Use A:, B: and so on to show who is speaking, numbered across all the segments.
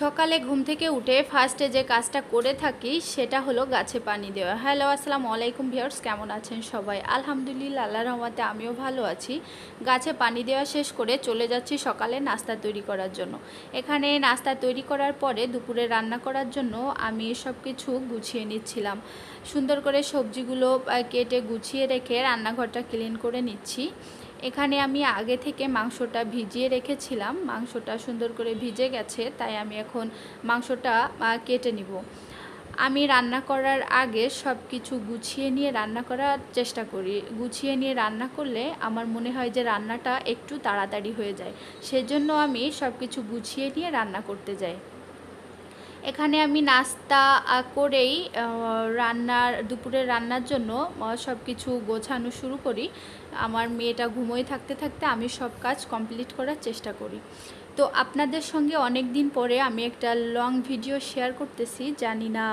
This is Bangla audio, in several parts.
A: সকালে ঘুম থেকে উঠে ফার্স্টে যে কাজটা করে থাকি, সেটা হলো গাছে পানি দেওয়া। হ্যালো আসসালামু আলাইকুম ভিউয়ার্স কেমন আছেন সবাই? আলহামদুলিল্লাহ আল্লাহ রহমতে আমিও ভালো আছি। গাছে পানি দেওয়া শেষ করে চলে যাচ্ছি সকালে নাস্তা তৈরি করার জন্য। এখানে নাস্তা তৈরি করার পরে দুপুরে রান্না করার জন্য আমি সব কিছু গুছিয়ে নিচ্ছিলাম। সুন্দর করে সবজিগুলো কেটে গুছিয়ে রেখে রান্নাঘরটা ক্লিন করে নিচ্ছি। এখানে আমি আগে থেকে মাংসটা ভিজিয়ে রেখেছিলাম। মাংসটা সুন্দর করে ভিজে গেছে, তাই আমি এখন মাংসটা কেটে নিব। আমি রান্না করার আগে সব কিছু গুছিয়ে নিয়ে রান্না করার চেষ্টা করি। গুছিয়ে নিয়ে রান্না করলে আমার মনে হয় যে রান্নাটা একটু তাড়াতাড়ি হয়ে যায়। সেজন্য আমি সব কিছু গুছিয়ে নিয়ে রান্না করতে যাই। এখানে আমি নাস্তা করেই রান্নার, দুপুরের রান্নার জন্য সব কিছু গোছানো শুরু করি। আমার মেয়েটা ঘুমোয় থাকতে থাকতে আমি সব কাজ কমপ্লিট করার চেষ্টা করি। তো আপনাদের সঙ্গে অনেক দিন পরে আমি একটা লং ভিডিও শেয়ার করতেছি। জানি না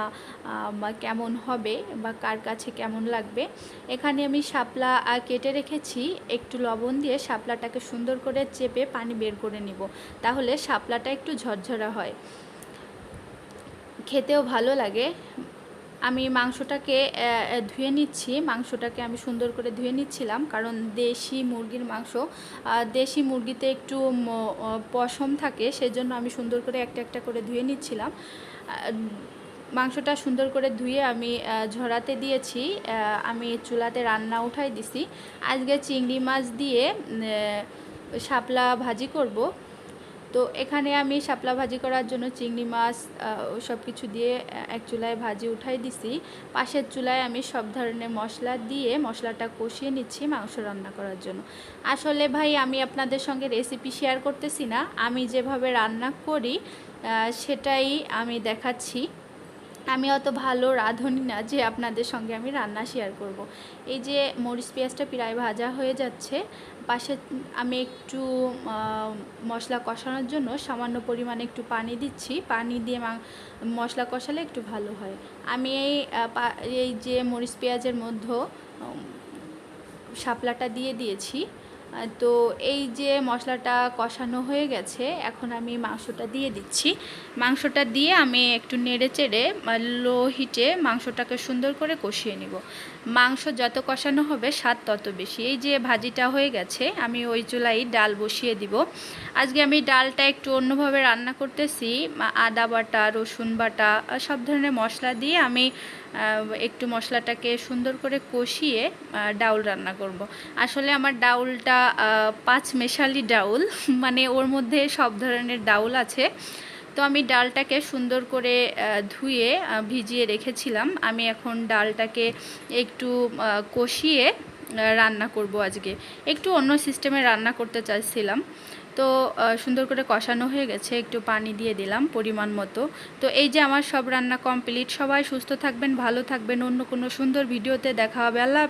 A: কেমন হবে বা কার কাছে কেমন লাগবে। এখানে আমি শাপলা কেটে রেখেছি। একটু লবণ দিয়ে শাপলাটাকে সুন্দর করে চেপে পানি বের করে নিব। তাহলে শাপলাটা একটু ঝরঝরা হয়। খেতেও ভালো লাগে। আমি মাংসটাকে ধুয়ে নিচ্ছি। মাংসটাকে আমি সুন্দর করে ধুয়ে নিচ্ছিলাম, কারণ দেশি মুরগির মাংস দেশি মুরগিতে একটু পশম থাকে, সেজন্য আমি সুন্দর করে একটা একটা করে ধুয়ে নিচ্ছিলাম। মাংসটা সুন্দর করে ধুয়ে আমি ঝরাতে দিয়েছি। আমি চুলাতে রান্না উঠাই দিছি। আজকে চিংড়ি মাছ দিয়ে শাপলা ভাজি করব। তো এখানে আমি শাপলা ভাজি করার জন্য চিংড়ি মাছ সব কিছু দিয়ে এক চুলায় ভাজি উঠাই দিছি। পাশের চুলায় আমি সব ধরনের মশলা দিয়ে মশলাটা কষিয়ে নিচ্ছি মাংস রান্না করার জন্য। আসলে ভাই, আমি আপনাদের সঙ্গে রেসিপি শেয়ার করতেছি না। আমি যেভাবে রান্না করি সেটাই আমি দেখাচ্ছি। আমি অত ভালো রাঁধুনি না যে আপনাদের সঙ্গে আমি রান্না শেয়ার করব। এই যে মরিচ পেঁয়াজটা প্রায় ভাজা হয়ে যাচ্ছে, পাশে আমি একটু মশলা কষানোর জন্য সামান্য পরিমাণে একটু পানি দিচ্ছি, পানি দিয়ে মশলা কষালে একটু ভালো হয় আমি এই এই যে মরিচ পেঁয়াজের মধ্যে শাপলাটা দিয়ে দিয়েছি তো এই যে মশলাটা কষানো হয়ে গেছে, এখন আমি মাংসটা দিয়ে দিচ্ছি। মাংসটা দিয়ে আমি একটু নেড়ে চেড়ে লো হিটে মাংসটাকে সুন্দর করে কষিয়ে নিব। মাংস যত কষানো হবে, স্বাদ তত বেশি। এই যে ভাজিটা হয়ে গেছে, আমি ওই চুলাই ডাল বসিয়ে দিব। আজকে আমি ডালটা একটু অন্যভাবে রান্না করতেছি, আদা বাটা, রসুন বাটা সব ধরনের মশলা দিয়ে আমি একটু মশলাটাকে সুন্দর করে কষিয়ে ডাউল রান্না করব। আসলে আমার ডাউলটা পাঁচ মেশালি ডাউল মানে ওর মধ্যে সব ধরনের ডাউল আছে তো আমি ডালটাকে সুন্দর করে ধুয়ে ভিজিয়ে রেখেছিলাম আমি এখন ডালটাকে একটু কষিয়ে রান্না করব আজকে। একটু অন্য সিস্টেমে রান্না করতে চাইছিলাম। তো সুন্দর করে কষানো হয়ে গেছে। একটু পানি দিয়ে দিলাম পরিমাণ মতো। তো এই যে আমার সব রান্না কমপ্লিট সবাই সুস্থ থাকবেন, ভালো থাকবেন। অন্য কোনো সুন্দর ভিডিওতে দেখা হবে। আল্লাহ।